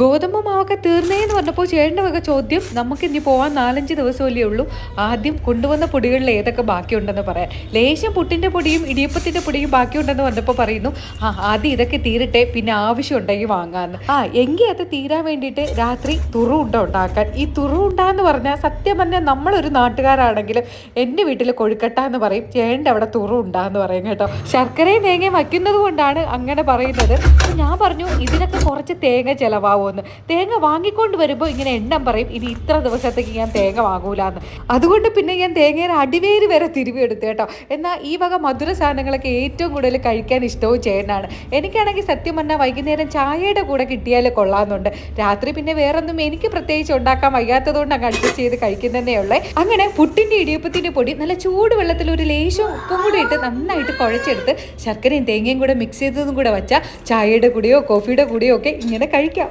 ഗോതമ്പ് മാവൊക്കെ തീർന്നേന്ന് പറഞ്ഞപ്പോൾ ചേട്ടന്റെ വക ചോദ്യം നമുക്ക് ഇനി പോകാൻ നാലഞ്ച് ദിവസമല്ലേ ഉള്ളൂ. ആദ്യം കൊണ്ടുവന്ന പൊടികളിൽ ഏതൊക്കെ ബാക്കിയുണ്ടെന്ന് പറയാൻ. ലേശം പുട്ടിന്റെ പൊടിയും ഇടിയപ്പത്തിന്റെ പൊടിയും ബാക്കിയുണ്ടെന്ന് പറഞ്ഞപ്പോൾ പറയുന്നു ആ ആദ്യം ഇതൊക്കെ തീരട്ടെ പിന്നെ ആവശ്യമുണ്ടെങ്കിൽ വാങ്ങാമെന്ന് ആ എങ്കിൽ അത് തീരാൻ വേണ്ടിയിട്ട് രാത്രി തുറു ഉണ്ട ഉണ്ടാക്കാൻ. ഈ തുറു ഉണ്ടാന്ന് പറഞ്ഞാൽ സത്യം പറഞ്ഞാൽ നമ്മളൊരു നാട്ടുകാരാണെങ്കിലും എന്റെ വീട്ടിൽ കൊഴുക്കട്ട എന്ന് പറയും ചേട്ടന്റെ അവിടെ തുറു ഉണ്ടാന്ന് പറയും കേട്ടോ. ശർക്കരയും തേങ്ങയും വയ്ക്കുന്നത് കൊണ്ടാണ് അങ്ങനെ പറയുന്നത്. ഞാൻ പറഞ്ഞു ഇതിനൊക്കെ കുറച്ച് തേങ്ങ ചിലവാകുമെന്ന് തേങ്ങ വാങ്ങിക്കൊണ്ട് വരുമ്പോൾ ഇങ്ങനെ എണ്ണം പറയും ഇനി ഇത്ര ദിവസത്തേക്ക് ഞാൻ തേങ്ങ വാങ്ങൂല എന്ന് അതുകൊണ്ട് പിന്നെ ഞാൻ തേങ്ങയുടെ അടിവേര് വരെ തിരുവി എടുത്തു കേട്ടോ. എന്നാൽ ഈ വക മധുര സാധനങ്ങളൊക്കെ ഏറ്റവും കൂടുതൽ കഴിക്കാൻ ഇഷ്ടവും ചേട്ടനാണ്. എനിക്കാണെങ്കിൽ സത്യം പറഞ്ഞാൽ വൈകുന്നേരം ചായയുടെ കൂടെ കിട്ടിയാൽ കൊള്ളാമെന്നുണ്ട്. രാത്രി പിന്നെ വേറൊന്നും എനിക്ക് പ്രത്യേകിച്ച് ഉണ്ടാക്കാൻ വയ്യാത്തതുകൊണ്ട് അങ്ങ് അഡ്ജസ്റ്റ് ചെയ്ത് കഴിക്കുന്നതേ ഉള്ളേ. അങ്ങനെ പുട്ടിന്റെ ഇടിയപ്പത്തിന്റെ പൊടി നല്ല ചൂട് വെള്ളത്തിൽ ഒരു ലേശം ഉപ്പും കൂടി ഇട്ട് നന്നായിട്ട് കുഴച്ചെടുത്ത് ശർക്കരയും തേങ്ങയും കൂടെ മിക്സ് ചെയ്തതും കൂടെ വച്ചാൽ ചായയുടെ കൂടെയോ കോഫിയുടെ കൂടെയോ ഒക്കെ ഇങ്ങനെ കഴിക്കാം.